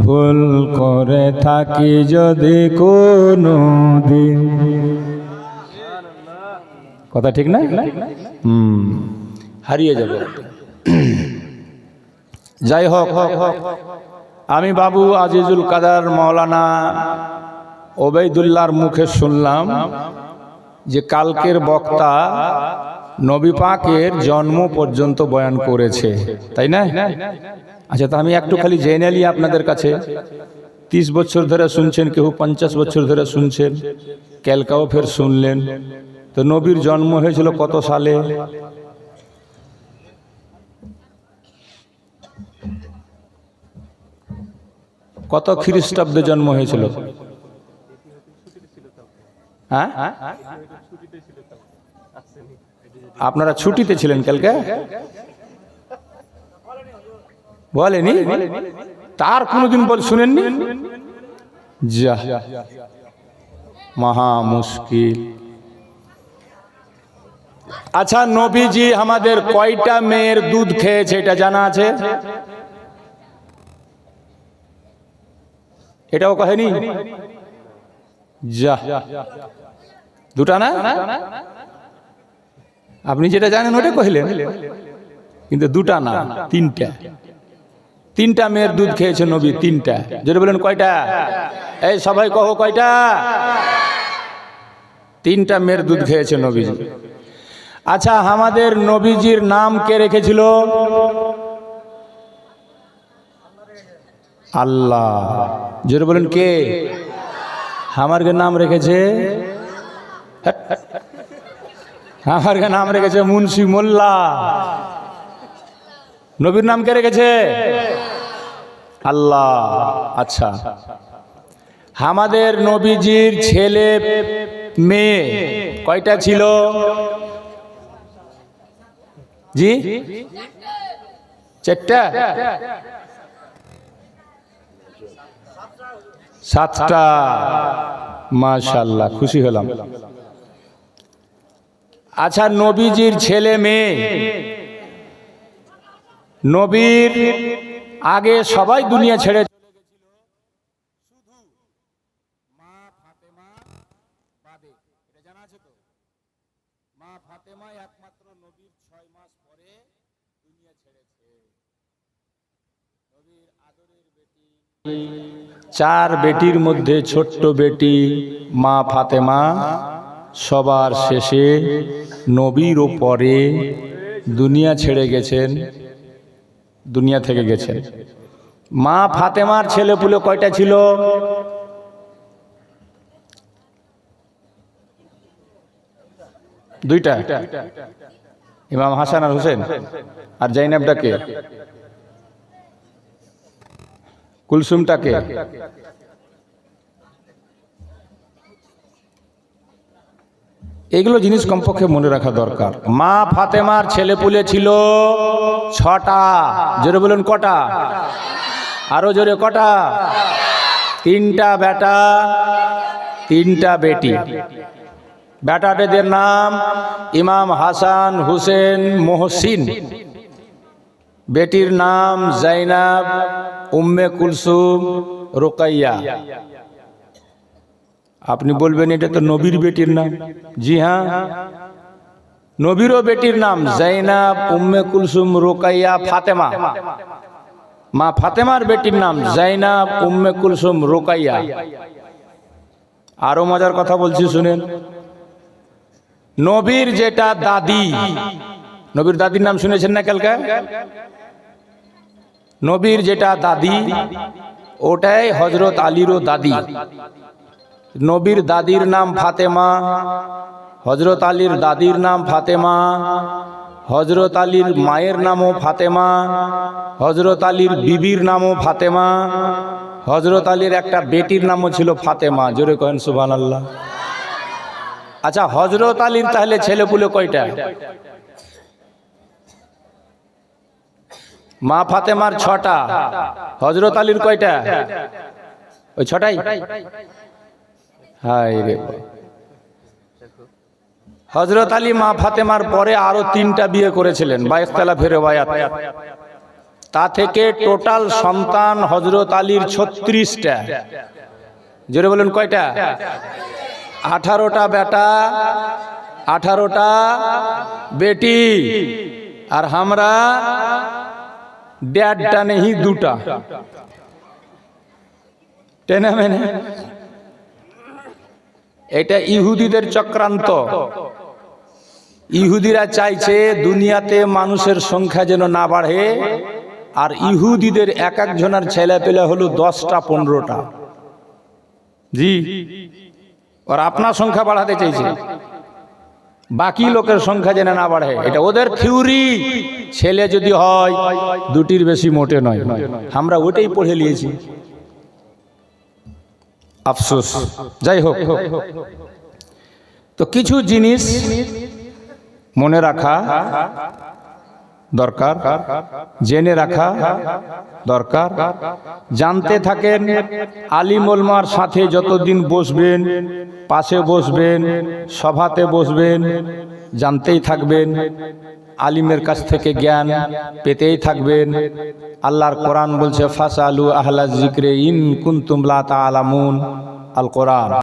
ভুল করে থাকি যদি কোনো দিন। কথা ঠিক না? হুম, হারিয়ে যাবে। যাই হোক হোক হোক আমি বাবু আজিজুল কাদার মৌলানা ওবেদুল্লাহর মুখে শুনলাম যে কালকের বক্তা নবী পাকের জন্ম পর্যন্ত বয়ান করেছে, তাই না? আচ্ছা তা আমি একটু খালি জেনে নিই আপনাদের কাছে। তিরিশ বছর ধরে শুনছেন, কেউ পঞ্চাশ বছর ধরে শুনছেন, ক্যালকাও ফের শুনলেন। তো নবীর জন্ম হয়েছিল কত সালে? কত খ্রিস্টাব্দে জন্ম হয়েছিল? হ্যাঁ? আপনারা ছুটিতে ছিলেন কালকে? বলেনি? তার কোনোদিন বল শুনেননি? মহা মুশকিল। আচ্ছা নবীজি আমাদের কয়টা মেয়ের দুধ খেয়েছে এটা জানা আছে? এটাও কহেনি? যা। দুটা না? আপনি যেটা জানেন ওটা কহিলেন। কিন্তু দুটা না, তিনটা। তিনটা মেয়ের দুধ খেয়েছে নবী, তিনটা। যেটা বলেন, কয়টা? এই সবাই কহো কয়টা? তিনটা মেয়ের দুধ খেয়েছে নবীজি আচ্ছা আমাদের নবীজির নাম কে রেখেছিল? আল্লাহ। যেটা বলেন, কে? আমার কে নাম রেখেছে? আমার নাম রেখেছে মুন্সি মোল্লা। নবীর নাম কে রেখেছে? আল্লাহ। আচ্ছা। আমাদের নবীজির ছেলে, মেয়ে কয়টা ছিল? জি? চারটা? সাতটা। মাশাল্লাহ খুশি হলাম। আচ্ছা নবীজির ছেলে মেয়ে। নবীর আগে সবাই দুনিয়া ছেড়ে চার বেটির মধ্যে ছোট্ট বেটি মা ফাতেমা। সবার শেষে নবীর পরে দুনিয়া ছেড়ে গেছেন। দুনিয়া থেকে গেছেন। মা ফাতেমার ছেলে পুলে কয়টা ছিল? দুইটা? ইমাম হাসান আর হোসেন। আর জাইনাবটাকে কুলসুমটাকে এগুলো জিনিস কমপক্ষে মনে রাখা দরকার। মা ফাতেমার ছেলে পুলে ছিল ছটা। জোরে বলুন কটা? আরও জোরে কটা? তিনটা বেটা, তিনটা বেটি। বেটাদের নাম ইমাম হাসান হুসেন মোহসিন। বেটির নাম জাইনাব, উম্মে কুলসুম, রোকাইয়া। আপনি বলবেন এটা তো নবীর বেটির নাম। জি হ্যাঁ। নবীরও বেটির নাম জাইনাব, উম্মে কুলসুম, রোকাইয়া, ফাতেমা। মা ফাতেমার বেটির নাম জাইনাব, উম্মে কুলসুম, রোকাইয়া। আরও মজার কথা বলছি, শুনেন। নবীর যেটা দাদি, নবীর দাদির নাম শুনেছেন না কালকে? নবীর যেটা দাদি, ওটাই হজরত আলীরও দাদি। নবীর দাদির নাম ফাতেমা হজরত আলীর দাদির নাম ফাতেমা হজরত আলীর মায়ের নামও ফাতেমা হজরত আলীর বিবির নামও ফাতেমা হজরত আলীর একটা বেটির নামও ছিল ফাতেমা। জোরে কহেন সুবান আল্লাহ আচ্ছা হজরত আলীর তাহলে ছেলে পুলে কয়টা? মা ফাতেমার ছটা। হজরত আলীর কয়টা? ওই ছটাই? হাই রে হজরত আলী মা ফাতেমার পরে আরও তিনটা বিয়ে করেছিলেন বাইশতলা ফেরে বায়াত তা থেকে টোটাল সন্তান হজরত আলীর ছত্রিশটা। জোরে বলুন কয়টা? আঠারোটা বেটা আঠারোটা বেটি আর আমরা ড্যাডটা নেই দুটা। টেনে মেনে এটা ইহুদিদের চক্রান্ত। ইহুদিরা চাইছে দুনিয়াতে মানুষের সংখ্যা যেন না বাড়ে আর ইহুদিদের এক একজনের ছেলে পেলে হলো দশটা পনেরোটা। জি। আর আপনার সংখ্যা বাড়াতে চাইছে। বাকি লোকের সংখ্যা যেন না বাড়ে এটা ওদের থিওরি। ছেলে যদি হয় দুটির বেশি মোটে নয়। আমরা ওটাই পড়ে নিয়েছি। আফসোস। যাই হোক। তো কিছু জিনিস মনে রাখা দরকার, জেনে রাখা দরকার। জানতে থাকেন আলিম ওলমার সাথে যতদিন বসবেন, পাশে বসবেন, সভাতে বসবেন, জানতেই থাকবেন। আলিমের কাছ থেকে জ্ঞান পেতেই থাকবেন। আল্লাহর কোরআন বলছে, ফাসালু আহলা জিক্রে ইন কুন্তুম তা আলামুন আল কোরআন।